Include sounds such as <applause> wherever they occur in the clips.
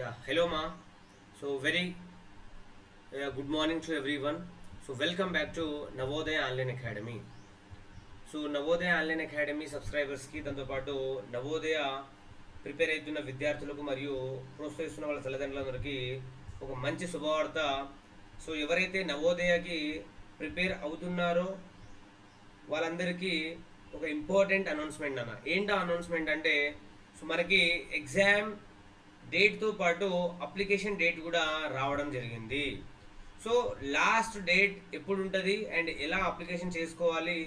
Yeah, hello ma. So very uh, good morning to everyone. So welcome back to Navodaya Online Academy. So Navodaya online academy సబ్స్క్రైబర్స్కి దాంతోపాటు Navodaya prepare అవుతున్న విద్యార్థులకు మరియు ప్రోత్సహిస్తున్న వాళ్ళ తల్లిదండ్రులందరికీ ఒక మంచి శుభవార్త సో ఎవరైతే నవోదయకి ప్రిపేర్ అవుతున్నారో వాళ్ళందరికీ ఒక ఇంపార్టెంట్ అనౌన్స్మెంట్ అన్న ఏంటి అనౌన్స్మెంట్ అంటే సో మనకి ఎగ్జామ్ డేట్తో పాటు అప్లికేషన్ డేట్ కూడా రావడం జరిగింది. సో లాస్ట్ డేట్ ఎప్పుడు ఉంటుంది అండ్ ఎలా అప్లికేషన్ చేసుకోవాలి?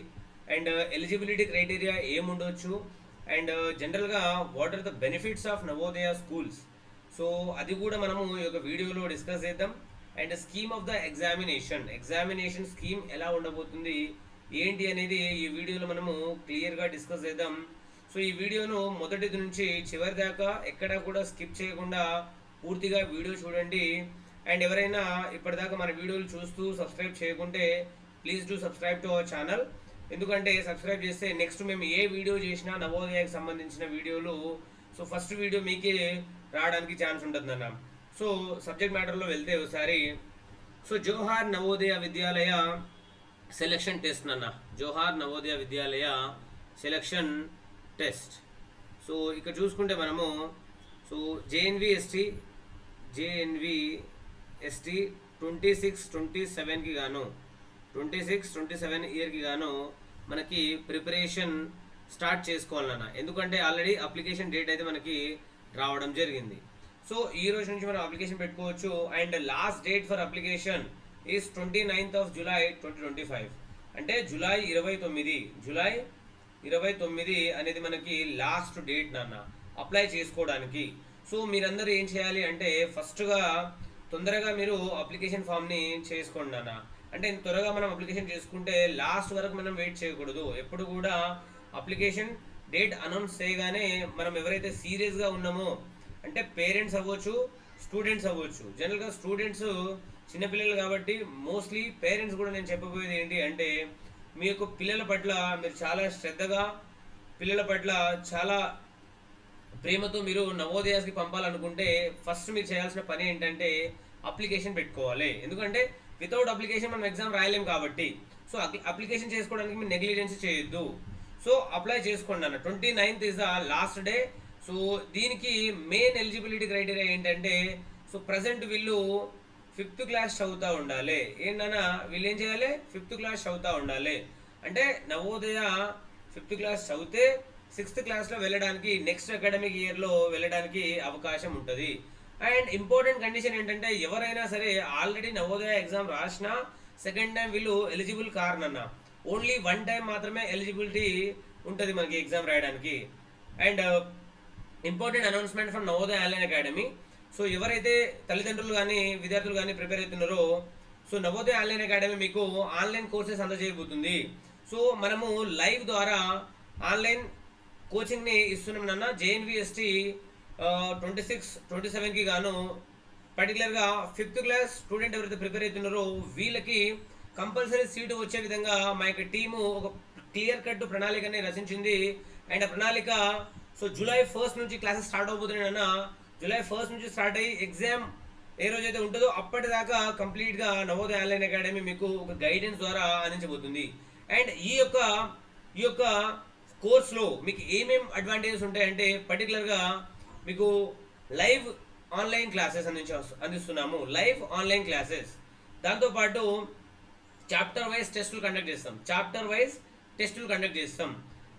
అండ్ ఎలిజిబిలిటీ క్రైటీరియా ఏముండొచ్చు? అండ్ జనరల్గా what are the benefits of Navodaya schools so అది కూడా మనము ఈ యొక్క వీడియోలో డిస్కస్ చేద్దాం. And scheme of the examination examination scheme ఎలా ఉండబోతుంది? ఏంటి అనేది ఈ వీడియోలో మనము క్లియర్గా డిస్కస్ చేద్దాం. సో ఈ వీడియోను మొదటి నుంచి చివరి దాకా ఎక్కడా కూడా స్కిప్ చేయకుండా పూర్తిగా వీడియో చూడండి. అండ్ ఎవరైనా ఇప్పటిదాకా మన వీడియోలు చూస్తూ సబ్స్క్రైబ్ చేయకుంటే please do subscribe to our channel. ఎందుకంటే సబ్స్క్రైబ్ చేస్తే నెక్స్ట్ మేము ఏ వీడియో చేసినా నవోదయకి సంబంధించిన వీడియోలు సో ఫస్ట్ వీడియో మీకే రావడానికి ఛాన్స్ ఉంటుందన్న. సో సబ్జెక్ట్ మ్యాటర్లో వెళ్తే ఒకసారి so Jawahar Navodaya Vidyalaya selection test అన్న. Jawahar Navodaya Vidyalaya selection test. So ఇక్కడ చూసుకుంటే మనము so JNV ST JNV ST twenty six twenty సెవెన్కి గాను ట్వంటీ సిక్స్ ట్వంటీ సెవెన్ ఇయర్కి గాను మనకి ప్రిపరేషన్ స్టార్ట్ చేసుకోవాలన్న. ఎందుకంటే ఆల్రెడీ అప్లికేషన్ డేట్ అయితే మనకి రావడం జరిగింది. సో ఈ రోజు నుంచి మనం అప్లికేషన్ పెట్టుకోవచ్చు. And last date for application is twenty ninth of July twenty twenty five. అంటే జూలై ఇరవై తొమ్మిది జూలై ఇరవై తొమ్మిది అనేది మనకి లాస్ట్ డేట్ నాన్న. అప్లై చేసుకోవడానికి. సో మీరందరూ ఏం చేయాలి అంటే ఫస్ట్గా తొందరగా మీరు అప్లికేషన్ ఫామ్ని చేసుకోండి నాన్న. అంటే త్వరగా మనం అప్లికేషన్ చేసుకుంటే లాస్ట్ వరకు మనం వెయిట్ చేయకూడదు. ఎప్పుడు కూడా అప్లికేషన్ డేట్ అనౌన్స్ చేయగానే మనం ఎవరైతే సీరియస్గా ఉన్నామో అంటే పేరెంట్స్ అవ్వచ్చు స్టూడెంట్స్ అవ్వచ్చు. జనరల్గా స్టూడెంట్స్ చిన్నపిల్లలు కాబట్టి మోస్ట్లీ పేరెంట్స్ కూడా నేను చెప్పబోయేది ఏంటి అంటే మీ యొక్క పిల్లల పట్ల మీరు చాలా శ్రద్ధగా పిల్లల పట్ల చాలా ప్రేమతో మీరు నవోదయాస్కి పంపాలనుకుంటే ఫస్ట్ మీరు చేయాల్సిన పని ఏంటంటే అప్లికేషన్ పెట్టుకోవాలి. ఎందుకంటే వితౌట్ అప్లికేషన్ మనం ఎగ్జామ్ రాయలేం కాబట్టి. సో అప్లికేషన్ చేసుకోవడానికి మీరు నెగ్లిజెన్స్ చేయొద్దు. సో అప్లై చేసుకోండి అన్న. Twenty ninth is the last day so దీనికి మెయిన్ ఎలిజిబిలిటీ క్రైటీరియా ఏంటంటే సో ప్రజెంట్ వీళ్ళు ఫిఫ్త్ క్లాస్ చదువుతూ ఉండాలి. ఏంటన్నా వీళ్ళు ఏం చేయాలి? ఫిఫ్త్ క్లాస్ చదువుతూ ఉండాలి. అంటే నవోదయ ఫిఫ్త్ క్లాస్ చదివితే సిక్స్త్ క్లాస్లో వెళ్ళడానికి నెక్స్ట్ అకాడమిక్ ఇయర్లో వెళ్ళడానికి అవకాశం ఉంటుంది. అండ్ ఇంపార్టెంట్ కండిషన్ ఏంటంటే ఎవరైనా సరే ఆల్రెడీ నవోదయ ఎగ్జామ్ రాసినా సెకండ్ టైం వీళ్ళు ఎలిజిబుల్ కారనన్న. ఓన్లీ వన్ టైం మాత్రమే ఎలిజిబిలిటీ ఉంటుంది మనకి ఎగ్జామ్ రాయడానికి. And important announcement from Navodaya online academy. So ఎవరైతే తల్లిదండ్రులు కానీ విద్యార్థులు కానీ ప్రిపేర్ అవుతున్నారో సో నవోదయ ఆన్లైన్ అకాడమీ మీకు ఆన్లైన్ కోర్సెస్ అందజేయబోతుంది. సో మనము లైవ్ ద్వారా ఆన్లైన్ కోచింగ్ని ఇస్తున్నాం నాన్న. జేఎన్విఎస్టీ ట్వంటీ సిక్స్ ట్వంటీ సెవెన్కి గాను పర్టికులర్గా ఫిఫ్త్ క్లాస్ స్టూడెంట్ ఎవరైతే ప్రిపేర్ అవుతున్నారో వీళ్ళకి కంపల్సరీ సీటు వచ్చే విధంగా మా యొక్క టీము ఒక క్లియర్ కట్ ప్రణాళికని రచించింది. అండ్ ఆ ప్రణాళిక సో జూలై ఫస్ట్ నుంచి క్లాసెస్ స్టార్ట్ అవబోతున్నాయన్న జూలై ఫస్ట్ నుంచి స్టార్ట్ అయ్యి ఎగ్జామ్ ఏ రోజైతే ఉంటుందో అప్పటిదాకా కంప్లీట్గా నవోదయ ఆన్లైన్ అకాడమీ మీకు ఒక గైడెన్స్ ద్వారా అందించబోతుంది. అండ్ ఈ యొక్క ఈ యొక్క కోర్స్లో మీకు ఏమేం అడ్వాంటేజెస్ ఉంటాయంటే పర్టికులర్గా మీకు లైవ్ ఆన్లైన్ క్లాసెస్ అందించ అందిస్తున్నాము. Live online classes. దాంతోపాటు చాప్టర్ వైజ్ టెస్టులు కండక్ట్ చేస్తాం. చాప్టర్ వైజ్ టెస్టులు కండక్ట్ చేస్తాం.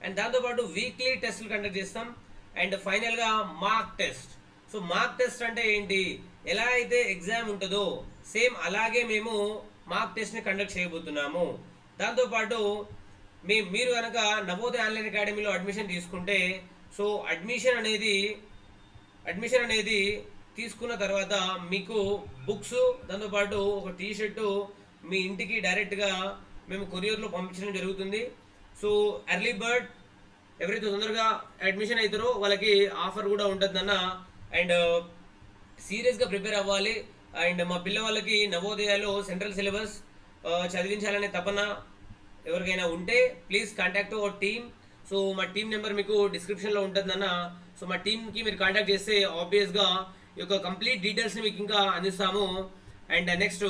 అండ్ దాంతోపాటు వీక్లీ టెస్టులు కండక్ట్ చేస్తాం. అండ్ ఫైనల్గా mark test. So mark test అంటే ఏంటి? ఎలా అయితే ఎగ్జామ్ ఉంటుందో సేమ్ అలాగే మేము మార్క్ టెస్ట్ని కండక్ట్ చేయబోతున్నాము. దాంతోపాటు మీ మీరు కనుక నవోదయ ఆన్లైన్ అకాడమీలో అడ్మిషన్ తీసుకుంటే సో అడ్మిషన్ అనేది అడ్మిషన్ అనేది తీసుకున్న తర్వాత మీకు బుక్స్ దాంతోపాటు ఒక టీ షర్టు మీ ఇంటికి డైరెక్ట్గా మేము కొరియర్లో పంపించడం జరుగుతుంది. సో ఎర్లీ బర్డ్ ఎవరైతే తొందరగా అడ్మిషన్ అవుతారో వాళ్ళకి ఆఫర్ కూడా ఉంటుందన్న అండ్ సీరియస్గా ప్రిపేర్ అవ్వాలి. అండ్ మా పిల్లవాళ్ళకి నవోదయాలో సెంట్రల్ సిలబస్ చదివించాలనే తపన ఎవరికైనా ఉంటే please contact our team. So మా టీం నెంబర్ మీకు డిస్క్రిప్షన్లో ఉంటుందన్న. సో మా టీంకి మీరు కాంటాక్ట్ చేస్తే ఆబ్వియస్గా ఈ యొక్క కంప్లీట్ డీటెయిల్స్ని మీకు ఇంకా అందిస్తాము. అండ్ నెక్స్ట్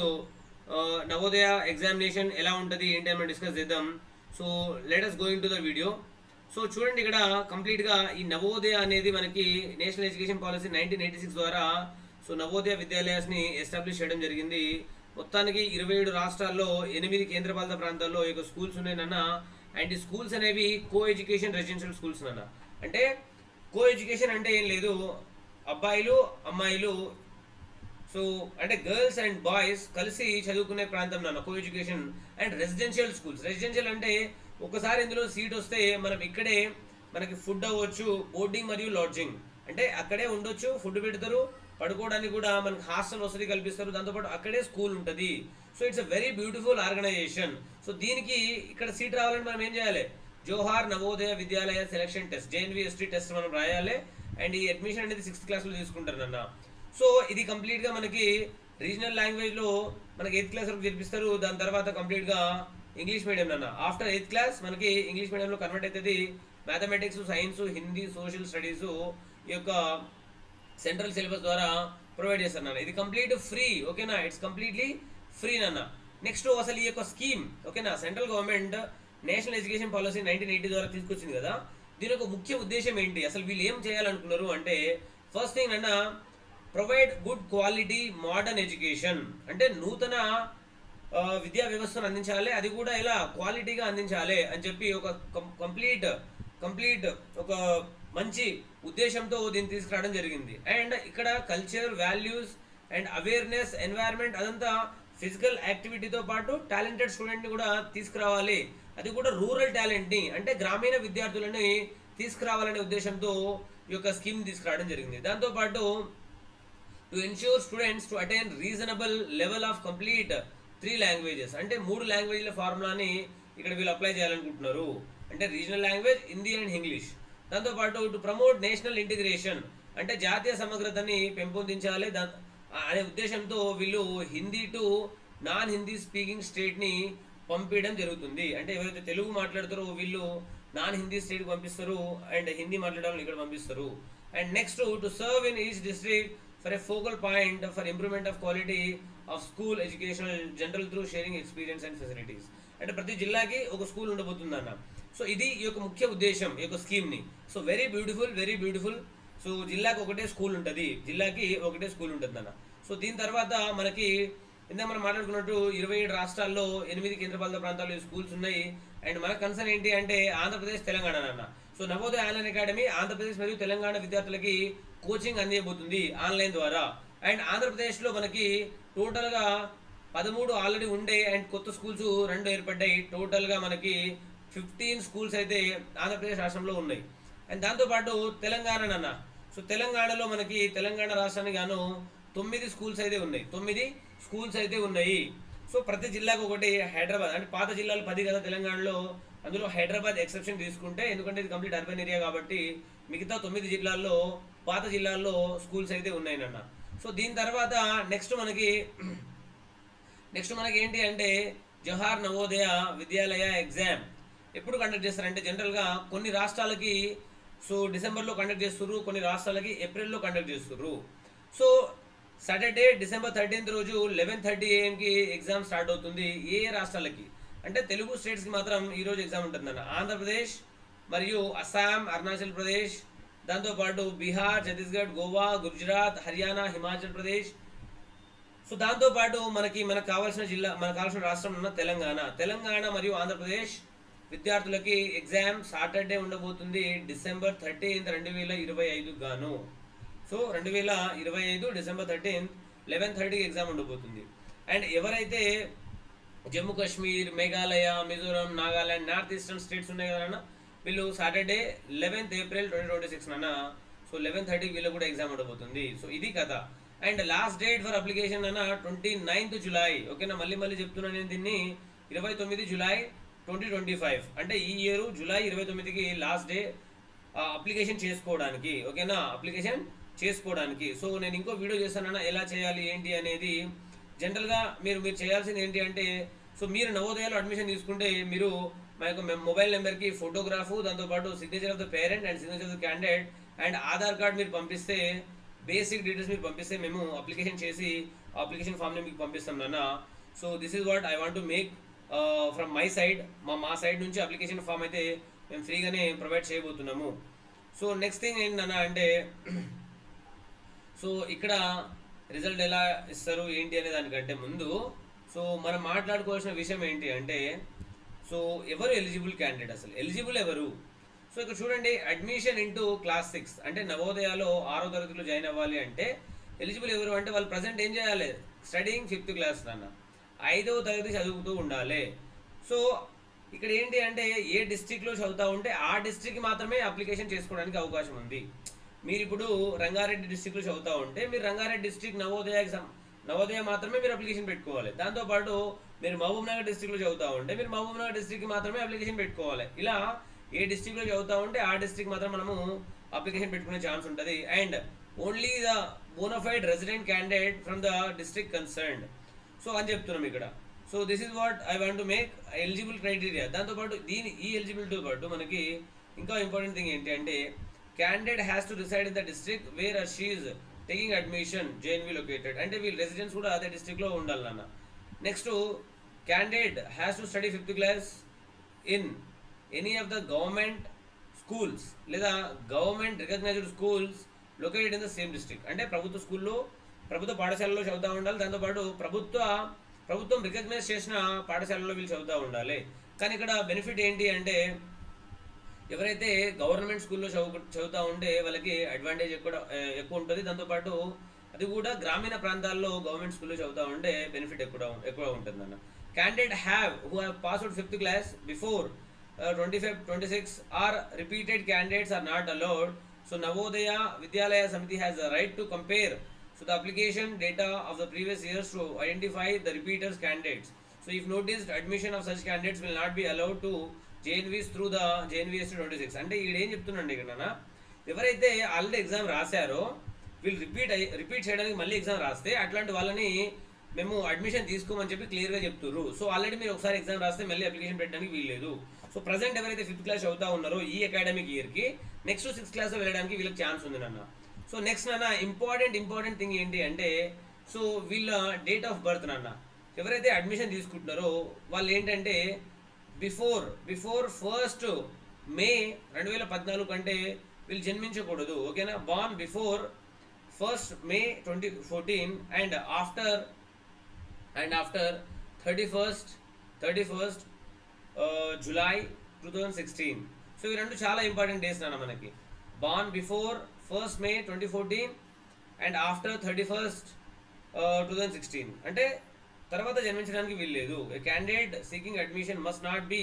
నవోదయ ఎగ్జామినేషన్ ఎలా ఉంటుంది ఏంటి అని మనం డిస్కస్ చేద్దాం. So let's going to the video so చూడండి ఇక్కడ కంప్లీట్గా ఈ నవోదయ అనేది మనకి national education policy nineteen eighty six ద్వారా సో నవోదయ విద్యాలయాస్ని ఎస్టాబ్లిష్ చేయడం జరిగింది. మొత్తానికి ఇరవై ఏడు రాష్ట్రాల్లో ఎనిమిది కేంద్రపాలిత ప్రాంతాల్లో ఈ యొక్క స్కూల్స్ ఉన్నాయన్న అండ్ ఈ స్కూల్స్ అనేవి కో ఎడ్యుకేషన్ రెసిడెన్షియల్ స్కూల్స్ అన్న అంటే కో ఎడ్యుకేషన్ అంటే ఏం లేదు. అబ్బాయిలు అమ్మాయిలు సో అంటే గర్ల్స్ అండ్ బాయ్స్ కలిసి చదువుకునే ప్రాంతం నాన్న co education and residential schools residential అంటే ఒకసారి ఇందులో సీట్ వస్తే మనం ఇక్కడే మనకి ఫుడ్ అవ్వచ్చు బోర్డింగ్ మరియు లాడ్జింగ్ అంటే అక్కడే ఉండొచ్చు ఫుడ్ పెడతారు పడుకోవడానికి కూడా మనకి హాస్టల్ వసతి కల్పిస్తారు దాంతోపాటు అక్కడే స్కూల్ ఉంటుంది. So it's a very beautiful organisation so దీనికి ఇక్కడ సీట్ రావాలంటే మనం ఏం చేయాలి? Jawahar Navodaya Vidyalaya selection test JNVST test మనం రాయాలి. అండ్ ఈ అడ్మిషన్ అనేది సిక్స్త్ క్లాస్లో తీసుకుంటారు నాన్న. సో ఇది కంప్లీట్గా మనకి రీజనల్ లాంగ్వేజ్లో మనకి ఎయిత్ క్లాస్ వరకు చేర్పిస్తారు. దాని తర్వాత కంప్లీట్గా ఇంగ్లీష్ మీడియం నాన్న. ఆఫ్టర్ ఎయిత్ క్లాస్ మనకి ఇంగ్లీష్ మీడియంలో కన్వర్ట్ అవుతుంది mathematics science Hindi social studies ఈ యొక్క సెంట్రల్ సిలబస్ ద్వారా ప్రొవైడ్ చేస్తారు నాన్న. ఇది కంప్లీట్ ఫ్రీ ఓకేనా ఇట్స్ కంప్లీట్లీ ఫ్రీ నాన్న. నెక్స్ట్ అసలు ఈ యొక్క స్కీమ్ ఓకేనా central government national education policy nineteen eighty ద్వారా తీసుకొచ్చింది కదా? దీని యొక్క ముఖ్య ఉద్దేశం ఏంటి? అసలు వీళ్ళు ఏం చేయాలనుకున్నారు అంటే ఫస్ట్ థింగ్ అన్న provide good quality modern education అంటే నూతన విద్యా వ్యవస్థను అందించాలి. అది కూడా ఇలా క్వాలిటీగా అందించాలి అని చెప్పి ఒక కంప్లీట్ కంప్లీట్ ఒక మంచి ఉద్దేశంతో దీన్ని తీసుకురావడం జరిగింది. అండ్ ఇక్కడ culture values and awareness environment అదంతా ఫిజికల్ యాక్టివిటీతో పాటు టాలెంటెడ్ స్టూడెంట్ని కూడా తీసుకురావాలి. అది కూడా రూరల్ టాలెంట్ని అంటే గ్రామీణ విద్యార్థులని తీసుకురావాలనే ఉద్దేశంతో ఈ యొక్క స్కీమ్ తీసుకురావడం జరిగింది. దాంతోపాటు to ensure students to attain reasonable level of complete three languages. అంటే మూడు లాంగ్వేజ్ల ఫార్ములాని ఇక్కడ వీళ్ళు అప్లై చేయాలనుకుంటున్నారు. అంటే regional language Hindi and English. దాంతోపాటు టు ప్రమోట్ నేషనల్ ఇంటిగ్రేషన్. అంటే జాతీయ సమగ్రతని పెంపొందించాలి. దా అనే ఉద్దేశంతో వీళ్ళు Hindi to non Hindi speaking స్టేట్ని పంపించడం జరుగుతుంది. అంటే ఎవరైతే తెలుగు మాట్లాడతారో వీళ్ళు నాన్ హిందీ స్టేట్కి పంపిస్తారు. అండ్ హిందీ మాట్లాడే ఇక్కడ పంపిస్తారు. And next to serve in each district for a focal point for improvement of quality of school educational general through sharing experience and facilities అంటే ప్రతి జిల్లాకి ఒక స్కూల్ ఉండబోతుంది అన్న. సో ఇది ఈ యొక్క ముఖ్య ఉద్దేశం ఈ యొక్క స్కీమ్ని so very beautiful very beautiful so జిల్లాకి ఒకటే స్కూల్ ఉంటుంది. జిల్లాకి ఒకటే స్కూల్ ఉంటుంది అన్న. సో దీని తర్వాత మనకి ఇందాక మనం మాట్లాడుకున్నట్టు ఇరవై ఏడు రాష్ట్రాల్లో ఎనిమిది కేంద్రపాలిత ప్రాంతాల్లో స్కూల్స్ ఉన్నాయి. అండ్ మన కన్సర్న్ ఏంటి అంటే ఆంధ్రప్రదేశ్ తెలంగాణ అన్న. So Navodaya online academy Andhra Pradesh మరియు తెలంగాణ విద్యార్థులకి కోచింగ్ అందియబోతుంది ఆన్లైన్ ద్వారా. అండ్ ఆంధ్రప్రదేశ్లో మనకి టోటల్గా పదమూడు ఆల్రెడీ ఉండే అండ్ కొత్త స్కూల్స్ రెండు ఏర్పడ్డాయి. టోటల్గా మనకి ఫిఫ్టీన్ స్కూల్స్ అయితే ఆంధ్రప్రదేశ్ రాష్ట్రంలో ఉన్నాయి. అండ్ దాంతోపాటు తెలంగాణ అన్న. సో తెలంగాణలో మనకి తెలంగాణ రాష్ట్రానికి గాను తొమ్మిది స్కూల్స్ అయితే ఉన్నాయి. తొమ్మిది స్కూల్స్ అయితే ఉన్నాయి. సో ప్రతి జిల్లాకు ఒకటి హైదరాబాద్. అంటే పాత జిల్లాలు పది కదా తెలంగాణలో. అందులో హైదరాబాద్ ఎక్సెప్షన్ తీసుకుంటే ఎందుకంటే ఇది కంప్లీట్ అర్బన్ ఏరియా కాబట్టి మిగతా తొమ్మిది జిల్లాల్లో పాత జిల్లాల్లో స్కూల్స్ అయితే ఉన్నాయనన్న. సో దీని తర్వాత నెక్స్ట్ మనకి నెక్స్ట్ మనకి ఏంటి అంటే జవహర్ నవోదయ విద్యాలయ ఎగ్జామ్. ఎప్పుడు కండక్ట్ చేస్తారంటే జనరల్గా కొన్ని రాష్ట్రాలకి సో డిసెంబర్లో కండక్ట్ చేస్తుర్రు కొన్ని రాష్ట్రాలకి ఏప్రిల్లో కండక్ట్ చేస్తుర్రు. సో సాటర్డే డిసెంబర్ థర్టీన్త్ రోజు లెవెన్ థర్టీ ఏఎంకి ఎగ్జామ్ స్టార్ట్ అవుతుంది ఏ రాష్ట్రాలకి? అంటే తెలుగు స్టేట్స్కి మాత్రం ఈరోజు ఎగ్జామ్ ఉంటుందన్న. ఆంధ్రప్రదేశ్ మరియు అస్సాం అరుణాచల్ ప్రదేశ్ దాంతోపాటు బీహార్ ఛత్తీస్గఢ్ గోవా గుజరాత్ హర్యానా హిమాచల్ ప్రదేశ్. సో దాంతోపాటు మనకి మనకు కావాల్సిన జిల్లా మనకు కావాల్సిన రాష్ట్రం ఉన్న తెలంగాణ. తెలంగాణ మరియు ఆంధ్రప్రదేశ్ విద్యార్థులకి ఎగ్జామ్ సాటర్డే ఉండబోతుంది డిసెంబర్ థర్టీన్త్ రెండు వేల ఇరవై ఐదు గాను. సో రెండు వేల ఇరవై ఐదు డిసెంబర్ థర్టీన్త్ లెవెన్ థర్టీకి ఎగ్జామ్ ఉండబోతుంది. అండ్ ఎవరైతే Jammu Kashmir Meghalaya Mizoram Nagaland north eastern states ఉన్నాయి కదా వీళ్ళు Saturday eleventh April twenty twenty six అన్న సో లెవెన్ థర్టీకి వీళ్ళు కూడా ఎగ్జామ్ ఉండబోతుంది సో ఇది కథ. And last date for application అన్న ట్వంటీ నైన్త్ జులై ఓకేనా? మళ్ళీ మళ్ళీ చెప్తున్నాను నేను దీన్ని. ఇరవై తొమ్మిది జులై ట్వంటీ ట్వంటీ ఫైవ్ అంటే ఈ ఇయర్ జులై ఇరవై తొమ్మిదికి లాస్ట్ డే అప్లికేషన్ చేసుకోవడానికి. ఓకేనా? అప్లికేషన్ చేసుకోవడానికి. సో నేను ఇంకో వీడియో చేస్తానన్నా ఎలా చేయాలి ఏంటి అనేది జనరల్గా మీరు మీరు చేయాల్సింది ఏంటి అంటే సో మీరు నవోదయాలో అడ్మిషన్ తీసుకుంటే మీరు మా యొక్క మొబైల్ నెంబర్కి ఫోటోగ్రాఫ్ దాంతోపాటు signature of the parent and signature of the candidate and Aadhaar card మీరు పంపిస్తే బేసిక్ డీటెయిల్స్ మీరు పంపిస్తే మేము అప్లికేషన్ చేసి అప్లికేషన్ ఫామ్ని మీకు పంపిస్తాం నాన్న. So this is what I want to make from my side మా మా సైడ్ నుంచి అప్లికేషన్ ఫామ్ అయితే మేము ఫ్రీగానే ప్రొవైడ్ చేయబోతున్నాము. సో నెక్స్ట్ థింగ్ ఏంటన్నా అంటే <clears throat> సో ఇక్కడ రిజల్ట్ ఎలా ఇస్తారు ఏంటి అనే దానికంటే ముందు సో మనం మాట్లాడుకోవాల్సిన విషయం ఏంటి అంటే సో ఎవరు ఎలిజిబుల్ క్యాండిడేట్ అసలు? ఎలిజిబుల్ ఎవరు? సో ఇక్కడ చూడండి అడ్మిషన్ ఇంటూ క్లాస్ సిక్స్ అంటే నవోదయాలో ఆరో తరగతిలో జాయిన్ అవ్వాలి అంటే ఎలిజిబుల్ ఎవరు అంటే వాళ్ళు ప్రజెంట్ ఏం చేయాలి? స్టడీయింగ్ ఫిఫ్త్ క్లాస్ నాన్న. ఐదవ తరగతి చదువుతూ ఉండాలి. సో ఇక్కడ ఏంటి అంటే ఏ డిస్ట్రిక్ట్లో చదువుతా ఉంటే ఆ డిస్ట్రిక్ట్ మాత్రమే అప్లికేషన్ చేసుకోవడానికి అవకాశం ఉంది. మీరు ఇప్పుడు రంగారెడ్డి డిస్ట్రిక్ట్లో చదువుతా ఉంటే మీరు రంగారెడ్డి డిస్టిక్ నవోదయకి నవోదయ మాత్రమే మీరు అప్లికేషన్ పెట్టుకోవాలి. దాంతోపాటు మీరు మహబూబ్ నగర్ డిస్ట్రిక్ట్లో చదువుతా ఉంటే మీరు మహబూబ్ నగర్ డిస్టిక్కి మాత్రమే అప్లికేషన్ పెట్టుకోవాలి. ఇలా ఏ డిస్ట్రిక్ట్లో చదువుతా ఉంటే ఆ డిస్టిక్ మాత్రం మనము అప్లికేషన్ పెట్టుకునే ఛాన్స్ ఉంటుంది. And only the bonafide resident candidate from the district concerned so అని చెప్తున్నాం ఇక్కడ. So this is what I want to make eligible criteria దాంతోపాటు దీని ఈ ఎలిజిబిలిటీ పాటు మనకి ఇంకా ఇంపార్టెంట్ థింగ్ ఏంటి అంటే candidate has to decide in the district where are she taking admission JNV located అంటే వీళ్ళ రెసిడెన్స్ కూడా అదే డిస్ట్రిక్ట్లో ఉండాలన్నా next candidate has to study fifth class in any of the government schools లేదా government recognised schools located in the same district అంటే ప్రభుత్వ స్కూల్లో ప్రభుత్వ పాఠశాలలో చదువుతూ ఉండాలి. దాంతోపాటు ప్రభుత్వ ప్రభుత్వం రికగ్నైజ్ చేసిన పాఠశాలలో వీళ్ళు చదువుతూ ఉండాలి. కానీ ఇక్కడ బెనిఫిట్ ఏంటి అంటే ఎవరైతే గవర్నమెంట్ స్కూల్లో చదువు చదువుతూ ఉంటే వాళ్ళకి అడ్వాంటేజ్ ఎక్కువ ఎక్కువ ఉంటుంది. దాంతోపాటు అది కూడా గ్రామీణ ప్రాంతాల్లో గవర్నమెంట్ స్కూల్లో చదువుతూ ఉంటే బెనిఫిట్ ఎక్కువ ఎక్కువ ఉంటుందన్న. Candidate have who have passed fifth class before twenty five twenty six or repeated candidates are not allowed so Navodaya Vidyalaya Samiti has the right to compare so the application data of the previous years to identify the repeaters candidates so if noticed admission of such candidates will not be allowed to JNVs through the JNVS twenty six అంటే ఈడేం చెప్తున్నాండి ఇక్కడ ఎవరైతే already exam రాశారో వీళ్ళు repeat అయ్యి repeat చేయడానికి మళ్ళీ exam రాస్తే అట్లాంటి వాళ్ళని మేము అడ్మిషన్ తీసుకోమని చెప్పి క్లియర్గా చెప్తుర్రు. సో ఆల్రెడీ మీరు ఒకసారి ఎగ్జామ్ రాస్తే మళ్ళీ అప్లికేషన్ పెట్టడానికి వీల్లేదు. సో ప్రజెంట్ ఎవరైతే ఫిఫ్త్ క్లాస్ అవుతా ఉన్నారో ఈ అకాడమిక్ ఇయర్కి నెక్స్ట్ సిక్స్త్ క్లాస్ వెళ్ళడానికి వీళ్ళకి ఛాన్స్ ఉంది నాన్న. సో నెక్స్ట్ నాన్న ఇంపార్టెంట్ ఇంపార్టెంట్ థింగ్ ఏంటి అంటే సో వీళ్ళ డేట్ ఆఫ్ బర్త్ నాన్న. ఎవరైతే అడ్మిషన్ తీసుకుంటున్నారో వాళ్ళు ఏంటంటే బిఫోర్ బిఫోర్ ఫస్ట్ మే రెండు వేల పద్నాలుగు కంటే వీళ్ళు జన్మించకూడదు. ఓకేనా? Born before first May twenty fourteen and after and after thirty first thirty first July two thousand sixteen so ఈ రెండు చాలా ఇంపార్టెంట్ డేస్ నాన్న మనకి. Born before first May twenty fourteen and after thirty first two thousand sixteen అంటే తర్వాత జన్మించడానికి వీల్లేదు. A candidate seeking admission must not be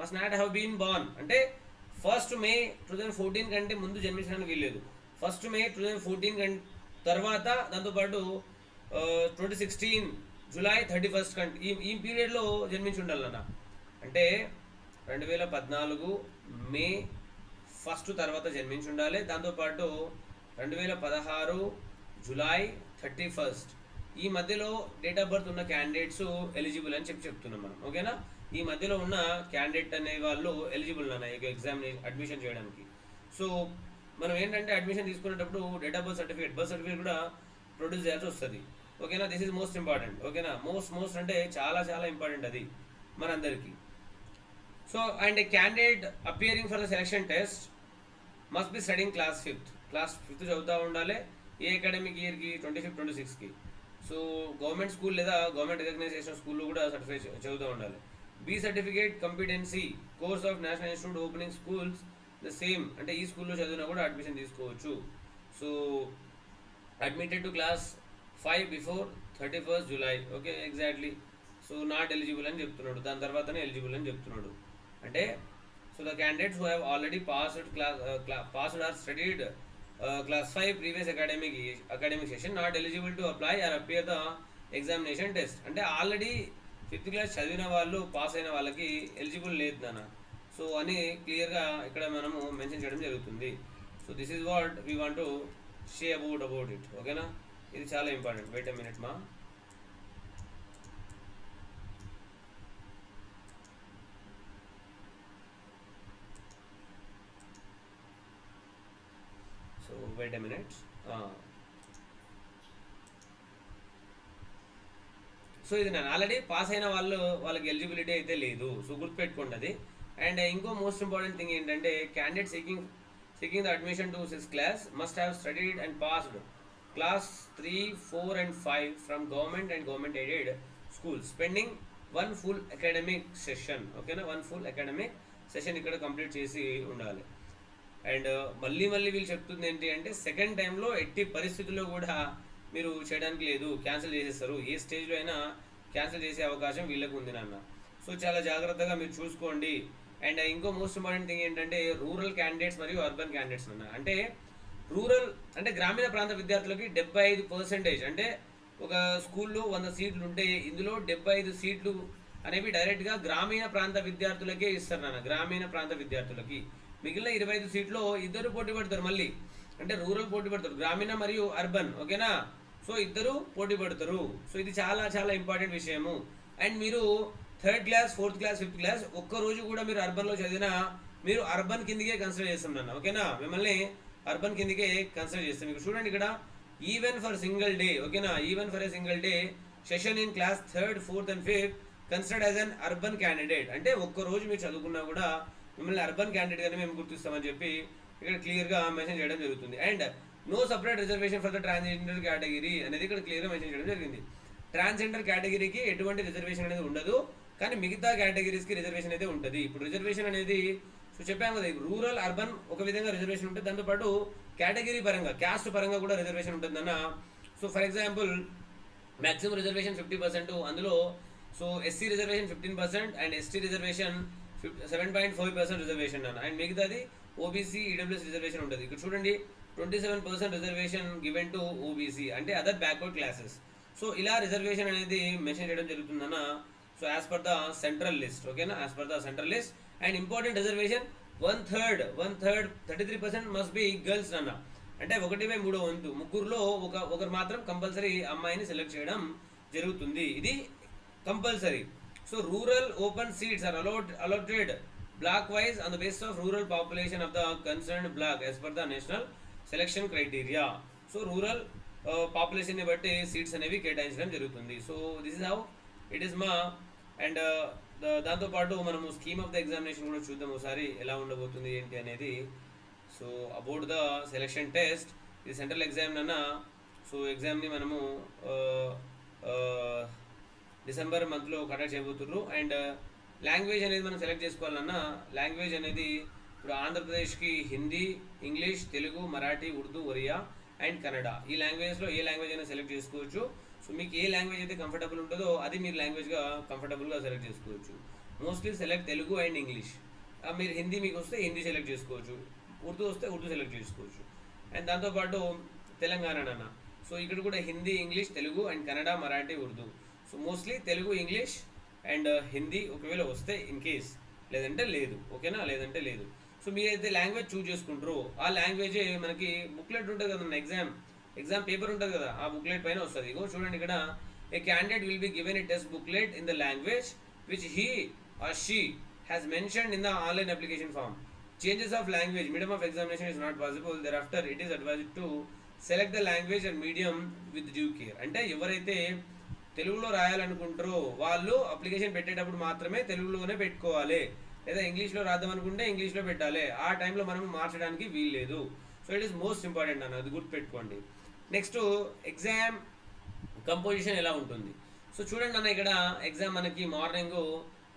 must not have been born అంటే first May two thousand fourteen కంటే ముందు జన్మించడానికి వీల్లేదు. First May two thousand fourteen తర్వాత దాంతోపాటు twenty sixteen July thirty first కంటే ఈ ఈ పీరియడ్లో జన్మించి ఉండాలన్న అంటే రెండు వేల పద్నాలుగు మే ఫస్ట్ తర్వాత జన్మించి ఉండాలి దాంతోపాటు రెండు వేల పదహారు జులై థర్టీ ఫస్ట్. ఈ మధ్యలో డేట్ ఆఫ్ బర్త్ ఉన్న క్యాండిడేట్స్ ఎలిజిబుల్ అని చెప్పి చెప్తున్నాం మనం. ఓకేనా? ఈ మధ్యలో ఉన్న క్యాండిడేట్ అనే వాళ్ళు ఎలిజిబుల్ అన్న ఎగ్జామ్ అడ్మిషన్ చేయడానికి. సో మనం ఏంటంటే అడ్మిషన్ తీసుకునేటప్పుడు date of birth certificate birth certificate కూడా ప్రొడ్యూస్ చేయాల్సి వస్తుంది. ఓకేనా దిస్ ఈజ్ మోస్ట్ ఇంపార్టెంట్ ఓకేనా మోస్ట్ మోస్ట్ అంటే చాలా చాలా ఇంపార్టెంట్ అది మనందరికీ. So and a candidate appearing for the selection test must be studying class fifth class fifth చదువుతూ ఉండాలి. ఏ అకాడమిక్ ఇయర్కి ట్వంటీ ఫిఫ్త్ ట్వంటీ సిక్స్కి సో గవర్నమెంట్ స్కూల్ లేదా గవర్నమెంట్ రికగ్నైజేషన్ స్కూల్లో కూడా సర్టిఫై చదువుతూ ఉండాలి. B certificate competency course of national institute opening schools the same అంటే ఈ స్కూల్లో చదివినా కూడా అడ్మిషన్ తీసుకోవచ్చు. So admitted to class five before thirty first July okay exactly so not eligible అని చెప్తున్నాడు. దాని తర్వాతనే ఎలిజిబుల్ అని చెప్తున్నాడు. అంటే so the candidates who have already passed class passed or studied class five previous academic academic session not eligible to apply or appear the examination test అంటే already fifth class చదివిన వాళ్ళు పాస్ అయిన వాళ్ళకి eligible లేదు నాన్న. So అని క్లియర్గా ఇక్కడ మనము మెన్షన్ చేయడం జరుగుతుంది. So this is what we want to say about about it. ఓకేనా? ఇది చాలా ఇంపార్టెంట్. వెయిట్ ఎ మినిట్ మా. So wait a minute. So ఇది నేను ఆల్రెడీ పాస్ అయిన వాళ్ళు వాళ్ళకి ఎలిజిబిలిటీ అయితే లేదు. సో గుర్తుపెట్టుకోండి అది. అండ్ uh, ఇంకో మోస్ట్ ఇంపార్టెంట్ థింగ్ ఏంటంటే candidate seeking seeking the admission to six class must have studied and passed class three four and five from government and government aided school spending one full academic session ఓకేనా one full academic session ఇక్కడ complete చేసి ఉండాలి. And uh, మళ్ళీ మళ్ళీ వీళ్ళు చెప్తుంది ఏంటి అంటే సెకండ్ టైంలో ఎట్టి పరిస్థితుల్లో కూడా మీరు చేయడానికి లేదు క్యాన్సిల్ చేసేస్తారు. ఏ స్టేజ్లో అయినా క్యాన్సిల్ చేసే అవకాశం వీళ్ళకు ఉంది నాన్న. సో చాలా జాగ్రత్తగా మీరు చూసుకోండి. అండ్ ఇంకో మోస్ట్ ఇంపార్టెంట్ థింగ్ ఏంటంటే రూరల్ క్యాండిడేట్స్ మరియు అర్బన్ క్యాండిడేట్స్ అన్న. అంటే రూరల్ అంటే గ్రామీణ ప్రాంత విద్యార్థులకి డెబ్బై ఐదు పర్సెంటేజ్ అంటే ఒక స్కూల్లో వంద సీట్లు ఉంటే ఇందులో డెబ్బై ఐదు సీట్లు అనేవి డైరెక్ట్గా గ్రామీణ ప్రాంత విద్యార్థులకే ఇస్తారు నాన్న గ్రామీణ ప్రాంత విద్యార్థులకి. మిగిలిన ఇరవై ఐదు సీట్లో ఇద్దరు పోటీ పడతారు మళ్ళీ. అంటే రూరల్ పోటీ పడతారు గ్రామీణ మరియు అర్బన్ ఓకేనా? సో ఇద్దరు పోటీ పడతారు. సో ఇది చాలా చాలా ఇంపార్టెంట్ విషయము. అండ్ మీరు third class fourth class fifth class ఒక్క రోజు కూడా మీరు అర్బన్లో చదివినా మీరు అర్బన్ కిందకే కన్సిడర్ చేస్తాం నన్ను ఓకేనా? మిమ్మల్ని అర్బన్ కిందకే కన్సిడర్ చేస్తాం. మీకు చూడండి ఇక్కడ ఈవెన్ ఫర్ సింగిల్ డే ఓకేనా? Even for a single day session in class third fourth and fifth considered as an urban candidate అంటే ఒక్క రోజు మీరు చదువుకున్నా కూడా మిమ్మల్ని అర్బన్ క్యాండిడేట్గానే మేము గుర్తిస్తామని చెప్పి ఇక్కడ క్లియర్గా మెన్షన్ చేయడం జరుగుతుంది. And no separate reservation for the transgender category అనేది ఇక్కడ క్లియర్గా మెన్షన్ చేయడం జరిగింది. ట్రాన్స్జెండర్ కేటగిరీకి ఎటువంటి రిజర్వేషన్ అనేది ఉండదు. కానీ మిగతా కేటగిరీస్కి రిజర్వేషన్ అయితే ఉంటుంది. ఇప్పుడు రిజర్వేషన్ అనేది సో చెప్పాము కదా రూరల్ అర్బన్ ఒక విధంగా రిజర్వేషన్ ఉంటుంది దాంతోపాటు కేటగిరీ పరంగా క్యాస్ట్ పరంగా కూడా రిజర్వేషన్ ఉంటుందన్న. So for example maximum reservation fifty percent అందులో so SC reservation fifteen percent and ST reservation seven point five percent reservation అన్న. అండ్ మిగతాది ఓబీసీ ఈడబ్ల్యూఎస్ రిజర్వేషన్ ఉంటుంది. ఇక్కడ చూడండి twenty seven percent reservation given to OBC అంటే other backward classes. So ఇలా reservation అనేది mention చేయడం జరుగుతుందన్న so as per the central list ఓకేనా as per the central list and important reservation one third one third thirty three percent must be girls అన్న అంటే ఒకటి by మూడో వంతు. ముగ్గురులో ఒక ఒకరు మాత్రం కంపల్సరీ అమ్మాయిని సెలెక్ట్ చేయడం జరుగుతుంది. ఇది compulsory so rural open seats are allot allotted block wise on the base of rural population of the concern block as per the national selection criteria so rural పాపులేషన్ని బట్టి సీట్స్ అనేవి కేటాయించడం జరుగుతుంది. So this is how it is మా and uh, దాంతోపాటు మనము scheme of the examination కూడా చూద్దాం ఒకసారి ఎలా ఉండబోతుంది ఏంటి అనేది. So about the selection test ఇది సెంట్రల్ ఎగ్జామ్ అన్న సో ఎగ్జామ్ని మనము డిసెంబర్ మంత్లో కండక్ట్ చేయబోతున్నారు అండ్ లాంగ్వేజ్ అనేది మనం సెలెక్ట్ చేసుకోవాలన్నా లాంగ్వేజ్ అనేది ఇప్పుడు ఆంధ్రప్రదేశ్కి హిందీ ఇంగ్లీష్ తెలుగు మరాఠీ ఉర్దూ ఒరియా అండ్ కన్నడ. ఈ లాంగ్వేజ్లో ఏ లాంగ్వేజ్ అయినా సెలెక్ట్ చేసుకోవచ్చు. సో మీకు ఏ లాంగ్వేజ్ అయితే కంఫర్టబుల్ ఉంటుందో అది మీరు లాంగ్వేజ్గా కంఫర్టబుల్గా సెలెక్ట్ చేసుకోవచ్చు. Mostly select Telugu and English మీరు హిందీ మీకు వస్తే హిందీ సెలెక్ట్ చేసుకోవచ్చు. ఉర్దూ వస్తే ఉర్దూ సెలెక్ట్ చేసుకోవచ్చు. అండ్ దాంతోపాటు తెలంగాణ సో ఇక్కడ కూడా Hindi English Telugu and Kannada Marathi Urdu. So mostly Telugu English and uh, Hindi ఒకవేళ వస్తే ఇన్ కేస్ లేదంటే లేదు. ఓకేనా లేదంటే లేదు. సో మీరైతే లాంగ్వేజ్ చూజ్ చేసుకుంటారో ఆ లాంగ్వేజే మనకి బుక్లెట్ ఉంటుంది కదా ఎగ్జామ్ ఎగ్జామ్ పేపర్ ఉంటుంది కదా ఆ బుక్లెట్ పైన వస్తుంది. ఇగో చూడండి ఇక్కడ a candidate will be given a test booklet in the language which he or she has mention in the online application form changes of language medium of examination is not possible there after it is advised to select the language and medium with due care అంటే ఎవరైతే తెలుగులో రాయాలనుకుంటారో వాళ్ళు application పెట్టేటప్పుడు మాత్రమే తెలుగులోనే పెట్టుకోవాలి. లేదా ఇంగ్లీష్లో రాద్దాం అనుకుంటే ఇంగ్లీష్లో పెట్టాలి. ఆ టైంలో మనం మార్చడానికి వీలు లేదు so it is most important అన్న అది గుర్తుపెట్టుకోండి. నెక్స్ట్ ఎగ్జామ్ కంపోజిషన్ ఎలా ఉంటుంది? సో చూడండి అన్న ఇక్కడ ఎగ్జామ్ మనకి మార్నింగ్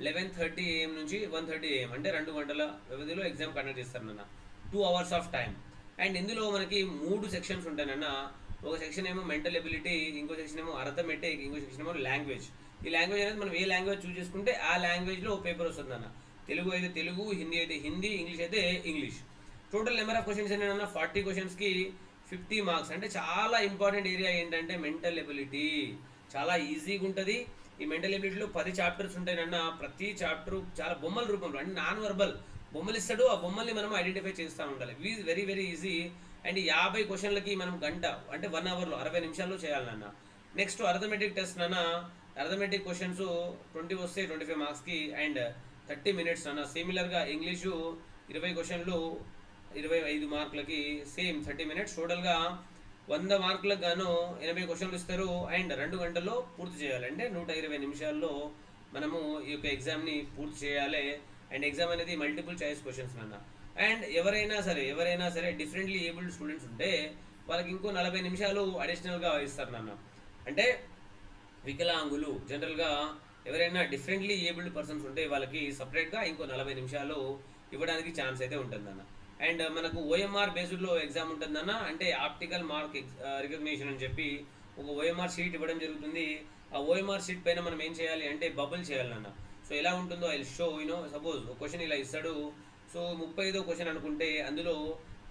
లెవెన్ థర్టీ ఏఎం నుంచి వన్ థర్టీ ఏఎం అంటే రెండు గంటల వ్యవధిలో ఎగ్జామ్ కండక్ట్ చేస్తారు నాన్న two hours of time and ఇందులో మనకి మూడు సెక్షన్స్ ఉంటాయన్న ఒక సెక్షన్ ఏమో మెంటల్ ఎబిలిటీ ఇంకో సెక్షన్ ఏమో అర్థమెటిక్ ఇంకో సెక్షన్ ఏమో లాంగ్వేజ్ ఈ లాంగ్వేజ్ అనేది మనం ఏ లాంగ్వేజ్ చూస్ చేసుకుంటే ఆ లాంగ్వేజ్లో పేపర్ వస్తుంది అన్న. తెలుగు అయితే తెలుగు హిందీ అయితే హిందీ ఇంగ్లీష్ అయితే English. Total number of questions ఏంటన్నా ఫార్టీ క్వశ్చన్స్కి ఫిఫ్టీ మార్క్స్. అంటే చాలా ఇంపార్టెంట్ ఏరియా ఏంటంటే మెంటల్ ఎబిలిటీ. చాలా ఈజీగా ఉంటుంది. ఈ మెంటల్ ఎబిలిటీలో పది చాప్టర్స్ ఉంటాయినన్న ప్రతి చాప్టర్ చాలా బొమ్మల రూపంలో అంటే నాన్ వర్బల్. బొమ్మలు ఇస్తాడు. ఆ బొమ్మల్ని మనం ఐడెంటిఫై చేస్తూ ఉండాలి. Very very easy. అండ్ యాభై క్వశ్చన్లకి మనం గంట అంటే వన్ అవర్లో అరవై నిమిషాల్లో చేయాలన్న నెక్స్ట్ అర్థమెటిక్ టెస్ట్ నాన్న. అర్థమెటిక్ క్వశ్చన్స్ ట్వంటీ వస్తే ట్వంటీ ఫైవ్ మార్క్స్కి. అండ్ థర్టీ మినిట్స్ అన్న సిమిలర్గా ఇంగ్లీషు ఇరవై క్వశ్చన్లు ఇరవై ఐదు మార్కులకి సేమ్ థర్టీ మినిట్స్ టోటల్గా వంద మార్కులకు గాను ఎనభై క్వశ్చన్లు ఇస్తారు. అండ్ రెండు గంటల్లో పూర్తి చేయాలి. అంటే నూట ఇరవై నిమిషాల్లో మనము ఈ యొక్క ఎగ్జామ్ని పూర్తి చేయాలి. అండ్ ఎగ్జామ్ అనేది మల్టిపుల్ చాయిస్ క్వశ్చన్స్ నాన్న అండ్ ఎవరైనా సరే ఎవరైనా సరే డిఫరెంట్లీ ఏబుల్డ్ స్టూడెంట్స్ ఉంటే వాళ్ళకి ఇంకో నలభై నిమిషాలు అడిషనల్గా ఇస్తారు నాన్న. అంటే వికలాంగులు జనరల్గా ఎవరైనా డిఫరెంట్లీ ఏబుల్డ్ పర్సన్స్ ఉంటే వాళ్ళకి సపరేట్గా ఇంకో నలభై నిమిషాలు ఇవ్వడానికి ఛాన్స్ అయితే ఉంటుందన్న అండ్ మనకు ఓఎంఆర్ బేస్డ్లో ఎగ్జామ్ ఉంటుందన్న అంటే ఆప్టికల్ మార్క్ రికగ్నిషన్ అని చెప్పి ఒక ఓఎంఆర్ షీట్ ఇవ్వడం జరుగుతుంది. ఆ ఓఎంఆర్ షీట్ పైన మనం ఏం చేయాలి అంటే బబుల్ చేయాలన్న. సో ఎలా ఉంటుందో I show you know suppose ఒక క్వశ్చన్ ఇలా ఇస్తాడు. సో ముప్పై ఐదో క్వశ్చన్ అనుకుంటే అందులో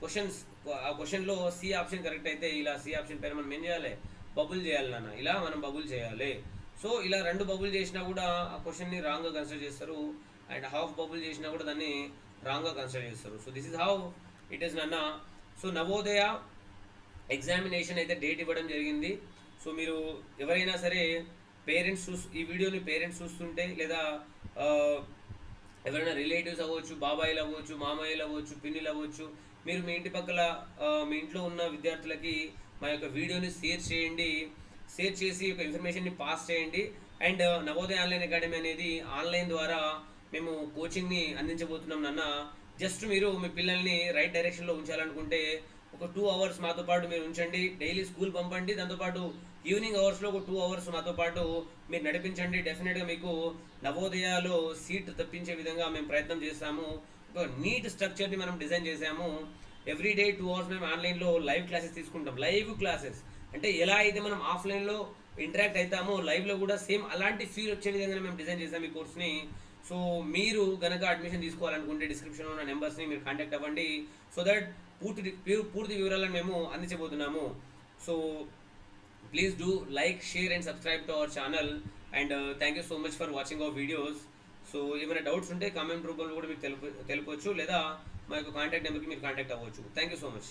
క్వశ్చన్స్ ఆ క్వశ్చన్లో సి ఆప్షన్ కరెక్ట్ అయితే ఇలా సి ఆప్షన్ పైన మనం ఏం చేయాలి? బబుల్ చేయాలి నాన్న ఇలా మనం బబుల్ చేయాలి. సో ఇలా రెండు బబుల్ చేసినా కూడా ఆ క్వశ్చన్ని రాంగ్గా కన్సిడర్ చేస్తారు. అండ్ హాఫ్ బబుల్ చేసినా కూడా దాన్ని రాంగ్గా కన్సిడర్ చేస్తారు. So this is how it is నన్న సో నవోదయ ఎగ్జామినేషన్ అయితే డేట్ ఇవ్వడం జరిగింది. సో మీరు ఎవరైనా సరే పేరెంట్స్ చూస్ ఈ వీడియోని పేరెంట్స్ చూస్తుంటే లేదా ఎవరైనా రిలేటివ్స్ అవ్వచ్చు బాబాయిలు అవ్వచ్చు మామయ్యలు అవ్వచ్చు పిన్నిలు అవ్వచ్చు మీరు మీ ఇంటి పక్కల మీ ఇంట్లో ఉన్న విద్యార్థులకి మా యొక్క వీడియోని షేర్ చేయండి. షేర్ చేసి ఒక ఇన్ఫర్మేషన్ని పాస్ చేయండి. అండ్ నవోదయ ఆన్లైన్ అకాడమీ అనేది ఆన్లైన్ ద్వారా మేము కోచింగ్ని అందించబోతున్నాం నాన్న. జస్ట్ మీరు మీ పిల్లల్ని రైట్ డైరెక్షన్లో ఉంచాలనుకుంటే ఒక టూ అవర్స్ మాతో పాటు మీరు ఉంచండి. డైలీ స్కూల్ పంపండి. దాంతోపాటు ఈవినింగ్ అవర్స్లో ఒక టూ అవర్స్ మాతో పాటు మీరు నడిపించండి. డెఫినెట్గా మీకు నవోదయాలో సీట్ తప్పించే విధంగా మేము ప్రయత్నం చేస్తాము. ఒక నీట్ స్ట్రక్చర్ని మనం డిజైన్ చేసాము ఎవ్రీ డే టూ అవర్స్ మేము ఆన్లైన్లో లైవ్ క్లాసెస్ తీసుకుంటాం. Live classes. అంటే ఎలా అయితే మనం ఆఫ్లైన్లో ఇంటరాక్ట్ అవుతామో లైవ్లో కూడా సేమ్ అలాంటి ఫీల్ వచ్చే విధంగా మేము డిజైన్ చేసాం ఈ కోర్స్ని. సో మీరు గనక అడ్మిషన్ తీసుకోవాలనుకుంటే డిస్క్రిప్షన్లో ఉన్న నెంబర్స్ని మీరు కాంటాక్ట్ అవ్వండి. సో దట్ పూర్తి పూర్తి వివరాలను మేము అందించబోతున్నాము. So please do like share and subscribe to our channel and thank you so much for watching our videos so ఏమైనా డౌట్స్ ఉంటే కామెంట్ రూపంలో కూడా మీకు తెలుపు తెలుపొచ్చు. లేదా మా యొక్క కాంటాక్ట్ నెంబర్కి మీరు కాంటాక్ట్ అవ్వచ్చు. Thank you so much